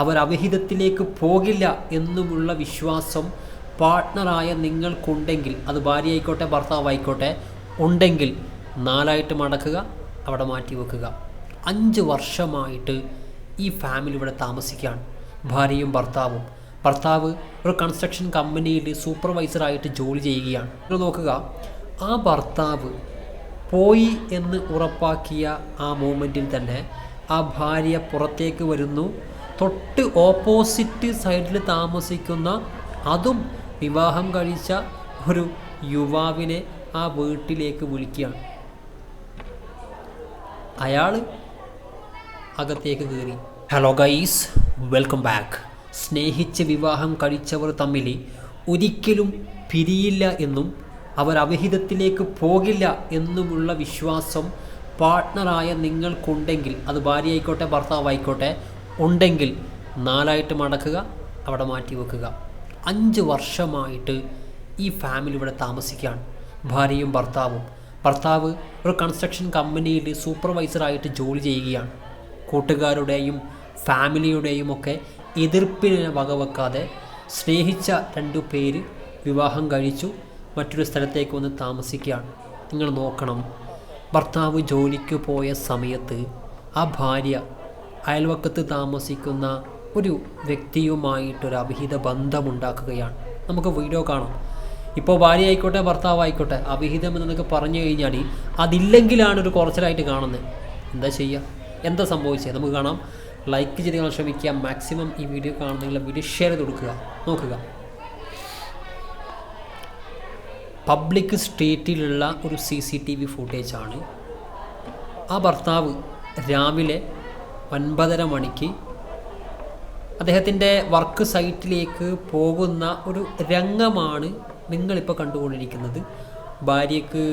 അവർ അവിഹിതത്തിലേക്ക് പോകില്ല എന്നുമുള്ള വിശ്വാസം പാർട്ട്ണറായ നിങ്ങൾക്കുണ്ടെങ്കിൽ അത് ഭാര്യ ആയിക്കോട്ടെ ഭർത്താവായിക്കോട്ടെ ഉണ്ടെങ്കിൽ നാലായിട്ട് മടക്കുക അവിടെ മാറ്റി വെക്കുക. അഞ്ച് വർഷമായിട്ട് ഈ ഫാമിലി ഇവിടെ താമസിക്കുകയാണ്. ഭാര്യയും ഭർത്താവും. ഭർത്താവ് ഒരു കൺസ്ട്രക്ഷൻ കമ്പനിയിൽ സൂപ്പർവൈസറായിട്ട് ജോലി ചെയ്യുകയാണ്. നോക്കുക ആ ഭർത്താവ് പോയി എന്ന് ഉറപ്പാക്കിയ ആ മൂമെന്റിൽ തന്നെ ആ ഭാര്യ പുറത്തേക്ക് വരുന്നു. തൊട്ട് ഓപ്പോസിറ്റ് സൈഡിൽ താമസിക്കുന്ന അതും വിവാഹം കഴിച്ച ഒരു യുവാവിനെ ആ വീട്ടിലേക്ക് വിളിക്കുകയാണ്. അയാൾ അകത്തേക്ക് കയറി. ഹലോ ഗൈസ് വെൽക്കം ബാക്ക് സ്നേഹിച്ച് വിവാഹം കഴിച്ചവർ തമ്മിൽ ഒരിക്കലും പിരിയില്ല എന്നും അവർ അവിഹിതത്തിലേക്ക് പോകില്ല എന്നുമുള്ള വിശ്വാസം പാർട്ട്ണറായ നിങ്ങൾക്കുണ്ടെങ്കിൽ അത് ഭാര്യ ആയിക്കോട്ടെ ഭർത്താവായിക്കോട്ടെ ഉണ്ടെങ്കിൽ നാലായിട്ട് മടക്കുക അവിടെ മാറ്റി വെക്കുക. അഞ്ച് വർഷമായിട്ട് ഈ ഫാമിലി ഇവിടെ താമസിക്കുകയാണ്. ഭാര്യയും ഭർത്താവും. ഭർത്താവ് ഒരു കൺസ്ട്രക്ഷൻ കമ്പനിയിൽ സൂപ്പർവൈസറായിട്ട് ജോലി ചെയ്യുകയാണ്. കൂട്ടുകാരുടെയും ഫാമിലിയുടെയും ഒക്കെ എതിർപ്പിനെ വകവെക്കാതെ സ്നേഹിച്ച രണ്ടു പേര് വിവാഹം കഴിച്ചു മറ്റൊരു സ്ഥലത്തേക്ക് വന്ന് താമസിക്കുകയാണ്. നിങ്ങൾ നോക്കണം ഭർത്താവ് ജോലിക്ക് പോയ സമയത്ത് ആ ഭാര്യ അയൽവക്കത്ത് താമസിക്കുന്ന ഒരു വ്യക്തിയുമായിട്ടൊരു അവിഹിത ബന്ധമുണ്ടാക്കുകയാണ്. നമുക്ക് വീഡിയോ കാണാം. ഇപ്പോൾ ഭാര്യ ആയിക്കോട്ടെ ഭർത്താവ് ആയിക്കോട്ടെ അവിഹിതം എന്നൊക്കെ പറഞ്ഞു കഴിഞ്ഞാൽ അതില്ലെങ്കിലാണ് ഒരു കുറച്ചിലായിട്ട് കാണുന്നത്. എന്താ ചെയ്യുക എന്താ സംഭവിച്ചത് നമുക്ക് കാണാം. ലൈക്ക് ചെയ്ത് കാണാൻ ശ്രമിക്കുക. മാക്സിമം ഈ വീഡിയോ കാണുന്നെങ്കിൽ വീഡിയോ ഷെയർ ചെയ്ത് കൊടുക്കുക. നോക്കുക. പബ്ലിക് സ്ട്രീറ്റിലുള്ള ഒരു സി സി ടി വി ഫുട്ടേജാണ് ആ ഭർത്താവ് രാവിലെ ഒൻപതര മണിക്ക് അദ്ദേഹത്തിന്റെ വർക്ക് സൈറ്റിലേക്ക് പോകുന്ന ഒരു രംഗമാണ് നിങ്ങളിപ്പോൾ കണ്ടുകൊണ്ടിരിക്കുന്നത്. ഭാര്യയ്ക്ക്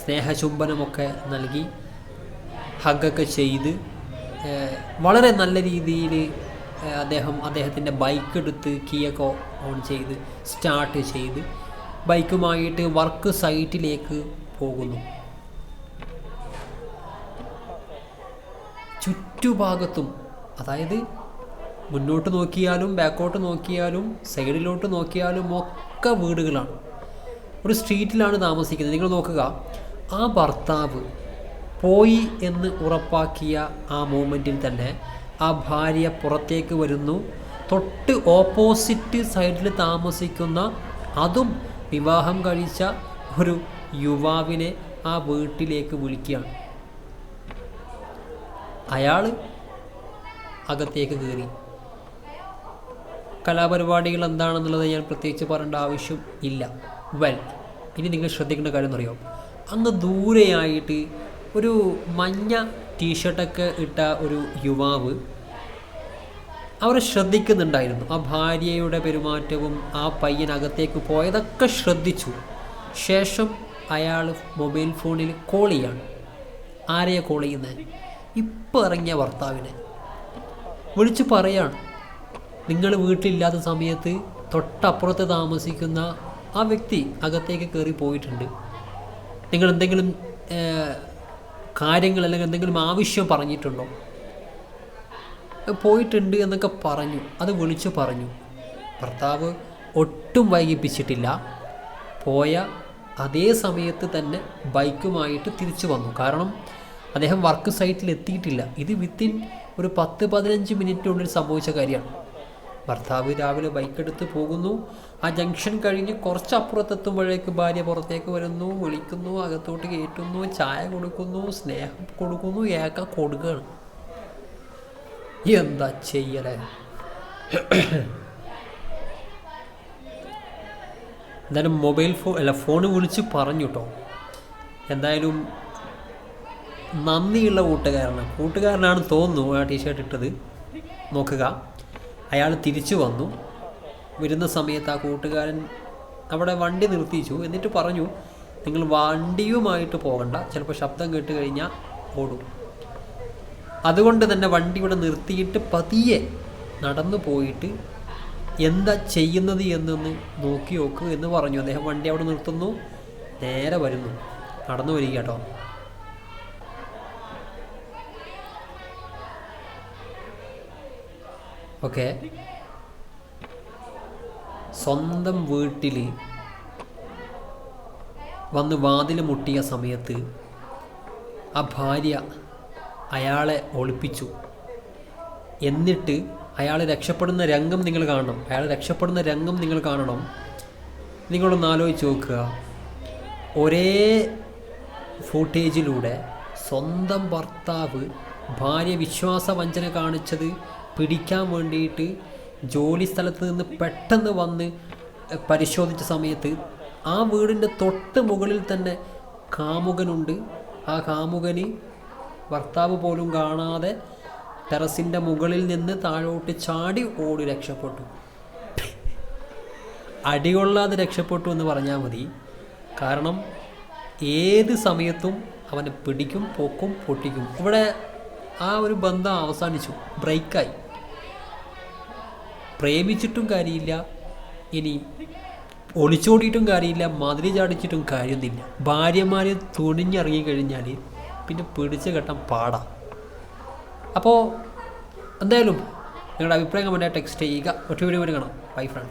സ്നേഹചുംബനമൊക്കെ നൽകി ഹഗ്ഗൊക്കെ ചെയ്ത് വളരെ നല്ല രീതിയിൽ അദ്ദേഹം അദ്ദേഹത്തിന്റെ ബൈക്ക് എടുത്ത് കീയൊക്കെ ഓൺ ചെയ്ത് സ്റ്റാർട്ട് ചെയ്ത് ബൈക്കുമായിട്ട് വർക്ക് സൈറ്റിലേക്ക് പോകുന്നു. ചുറ്റുഭാഗത്തും അതായത് മുന്നോട്ട് നോക്കിയാലും ബാക്കോട്ട് നോക്കിയാലും സൈഡിലോട്ട് നോക്കിയാലും ഒക്കെ വീടുകളാണ്. ഒരു സ്ട്രീറ്റിലാണ് താമസിക്കുന്നത്. നിങ്ങൾ നോക്കുക ആ ഭർത്താവ് പോയി എന്ന് ഉറപ്പാക്കിയ ആ മൂമെന്റിൽ തന്നെ ആ ഭാര്യ പുറത്തേക്ക് വരുന്നു. തൊട്ട് ഓപ്പോസിറ്റ് സൈഡിൽ താമസിക്കുന്ന അതും വിവാഹം കഴിച്ച ഒരു യുവാവിനെ ആ വീട്ടിലേക്ക് വിളിക്കുകയാണ്. അയാൾ അകത്തേക്ക് കയറി. കലാപരിപാടികൾ എന്താണെന്നുള്ളത് ഞാൻ പ്രത്യേകിച്ച് പറയേണ്ട ആവശ്യം ഇല്ല. വെൽ ഇനി നിങ്ങൾ ശ്രദ്ധിക്കേണ്ട കാര്യം എന്നറിയോ അന്ന് ദൂരെയായിട്ട് ഒരു മഞ്ഞ ടീഷർട്ടൊക്കെ ഇട്ട ഒരു യുവാവ് അവരെ ശ്രദ്ധിക്കുന്നുണ്ടായിരുന്നു. ആ ഭാര്യയുടെ പെരുമാറ്റവും ആ പയ്യൻ അകത്തേക്ക് പോയതൊക്കെ ശ്രദ്ധിച്ചു. ശേഷം അയാൾ മൊബൈൽ ഫോണിൽ കോൾ ചെയ്യാണ്. ആരെയാണ് കോൾ ചെയ്യുന്നത് ഇപ്പം ഇറങ്ങിയ ഭർത്താവിനെ. വിളിച്ച് പറയാണ്. നിങ്ങൾ വീട്ടിലില്ലാത്ത സമയത്ത് തൊട്ടപ്പുറത്ത് താമസിക്കുന്ന ആ വ്യക്തി അകത്തേക്ക് കയറി പോയിട്ടുണ്ട്. നിങ്ങൾ എന്തെങ്കിലും കാര്യങ്ങൾ അല്ലെങ്കിൽ എന്തെങ്കിലും ആവശ്യം പറഞ്ഞിട്ടുണ്ടോ? പോയിട്ടുണ്ട് എന്നൊക്കെ പറഞ്ഞു. അത് വിളിച്ചു പറഞ്ഞു. ഭർത്താവ് ഒട്ടും വൈകിപ്പിച്ചിട്ടില്ല. പോയ അതേ സമയത്ത് തന്നെ ബൈക്കുമായിട്ട് തിരിച്ചു വന്നു. കാരണം അദ്ദേഹം വർക്ക് സൈറ്റിൽ എത്തിയിട്ടില്ല. ഇത് വിത്തിൻ ഒരു പത്ത് പതിനഞ്ച് മിനിറ്റിനുള്ളിൽ സംഭവിച്ച കാര്യമാണ്. ഭർത്താവ് രാവിലെ ബൈക്ക് ബൈക്കെടുത്ത് പോകുന്നു. ആ ജംഗ്ഷൻ കഴിഞ്ഞ് കുറച്ചപ്പുറത്തെത്തുമ്പോഴേക്ക് ഭാര്യ പുറത്തേക്ക് വരുന്നു വിളിക്കുന്നു അകത്തോട്ട് കയറ്റുന്നു ചായ കൊടുക്കുന്നു സ്നേഹം കൊടുക്കുന്നു ഏക്ക കൊടുക്കുകയാണ്. എന്താ ചെയ്യലേ? എന്തായാലും മൊബൈൽ ഫോൺ അല്ല ഫോൺ വിളിച്ച് പറഞ്ഞു കേട്ടോ എന്തായാലും നന്ദിയുള്ള കൂട്ടുകാരനാണ്. കൂട്ടുകാരനാണ് തോന്നുന്നു ആ ടീഷർട്ട് ഇട്ടത്. നോക്കുക. അയാൾ തിരിച്ചു വന്നു. വരുന്ന സമയത്ത് ആ കൂട്ടുകാരൻ അവിടെ വണ്ടി നിർത്തിച്ചു. എന്നിട്ട് പറഞ്ഞു നിങ്ങൾ വണ്ടിയുമായിട്ട് പോകണ്ട. ചിലപ്പോൾ ശബ്ദം കേട്ട് കഴിഞ്ഞാൽ ഓടും. അതുകൊണ്ട് തന്നെ വണ്ടി ഇവിടെ നിർത്തിയിട്ട് പതിയെ നടന്നു പോയിട്ട് എന്താ ചെയ്യുന്നത് എന്നൊന്ന് നോക്കി നോക്കൂ എന്ന് പറഞ്ഞു. അദ്ദേഹം വണ്ടി അവിടെ നിർത്തുന്നു. നേരെ വരുന്നു. നടന്നു വരിക കേട്ടോ. ഒക്കെ സ്വന്തം വീട്ടിൽ വന്ന് വാതിൽ മുട്ടിയ സമയത്ത് ആ ഭാര്യ അയാളെ ഒളിപ്പിച്ചു. എന്നിട്ട് അയാൾ രക്ഷപ്പെടുന്ന രംഗം നിങ്ങൾ കാണണം. അയാൾ രക്ഷപ്പെടുന്ന രംഗം നിങ്ങൾ കാണണം. നിങ്ങളൊന്ന് ആലോചിച്ച് നോക്കുക. ഒരേ ഫൂട്ടേജിലൂടെ സ്വന്തം ഭർത്താവ് ഭാര്യ വിശ്വാസവഞ്ചന കാണിച്ചത് പിടിക്കാൻ വേണ്ടിയിട്ട് ജോലി സ്ഥലത്ത് നിന്ന് പെട്ടെന്ന് വന്ന് പരിശോധിച്ച സമയത്ത് ആ വീടിന്റെ തൊട്ട് മുകളിൽ തന്നെ കാമുകനുണ്ട്. ആ കാമുകന് ഭർത്താവ് പോലും കാണാതെ ടെറസിന്റെ മുകളിൽ നിന്ന് താഴോട്ട് ചാടി ഓടി രക്ഷപ്പെട്ടു. അടികൊള്ളാതെ രക്ഷപ്പെട്ടു എന്ന് പറഞ്ഞാൽ മതി. കാരണം ഏത് സമയത്തും അവനെ പിടിക്കും പൊക്കും പൊട്ടിക്കും. ഇവിടെ ആ ഒരു ബന്ധം അവസാനിച്ചു. ബ്രേക്കായി. പ്രേമിച്ചിട്ടും കാര്യമില്ല. ഇനി ഒളിച്ചോടിയിട്ടും കാര്യമില്ല. മതിരി ചാടിച്ചിട്ടും കാര്യമൊന്നുമില്ല. ഭാര്യമാരെ തുണിഞ്ഞിറങ്ങി കഴിഞ്ഞാൽ പിന്നെ പിടിച്ച് കെട്ടാൻ പാടാം. അപ്പോൾ എന്തായാലും നിങ്ങളുടെ അഭിപ്രായം കമന്റായി ടെക്സ്റ്റ് ചെയ്യുക. ഒറ്റ വീഡിയോ കാണാം. Bye friends